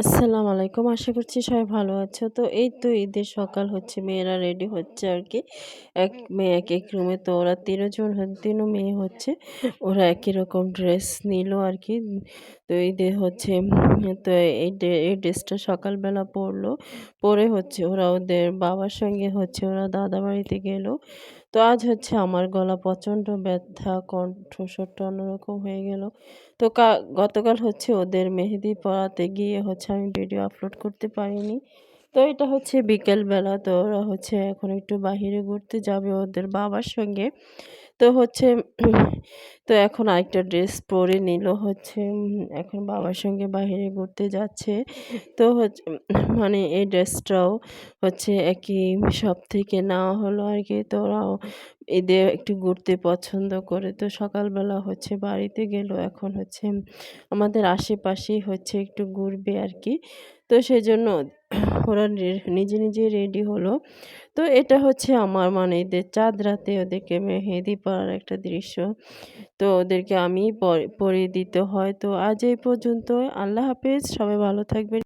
আসসালামু আলাইকুম। আশা করছি সবাই ভালো আছো। তো এই তো ঈদের সকাল হচ্ছে, মেয়েরা রেডি হচ্ছে আর কি। এক মেয়ে এক এক রুমে তো ওরা তিনজন তিনও মেয়ে হচ্ছে। ওরা একই রকম ড্রেস নিল আর কি। তো ঈদে হচ্ছে, তো এই এই ড্রেসটা সকালবেলা পরলো। পরে হচ্ছে ওরা ওদের বাবার সঙ্গে হচ্ছে ওরা দাদা বাড়িতে গেল। তো আজ হচ্ছে আমার গলা প্রচণ্ড ব্যথা কণ্ঠস্বরটা অন্যরকম হয়ে গেল। তো গতকাল হচ্ছে ওদের মেহেদি পড়াতে গিয়ে হচ্ছে আমি ভিডিও আপলোড করতে পারিনি। তো এটা হচ্ছে বিকেলবেলা, তো ওরা হচ্ছে এখন একটু বাহিরে ঘুরতে যাবে ওদের বাবার সঙ্গে। তো হচ্ছে, তো এখন আরেকটা ড্রেস পরে নিল হচ্ছে, এখন বাবার সঙ্গে বাইরে ঘুরতে যাচ্ছে। তো হচ্ছে মানে এই ড্রেসটাও হচ্ছে একই সব থেকে নেওয়া হলো আর কি। তো ওরাও ঈদে একটু ঘুরতে পছন্দ করে। তো সকালবেলা হচ্ছে বাড়িতে গেল, এখন হচ্ছে আমাদের আশেপাশেই হচ্ছে একটু ঘুরবে আর কি। তো সেই জন্য ওরা নিজে নিজে রেডি হলো। তো এটা হচ্ছে আমার মানে এদের চাঁদ রাতে ওদেরকে মেহেদি পরার একটা দৃশ্য। তো ওদেরকে আমি পরিয়ে দিতে হয়। তো আজ এই পর্যন্ত আল্লাহ হাফেজ। সবাই ভালো থাকবেন।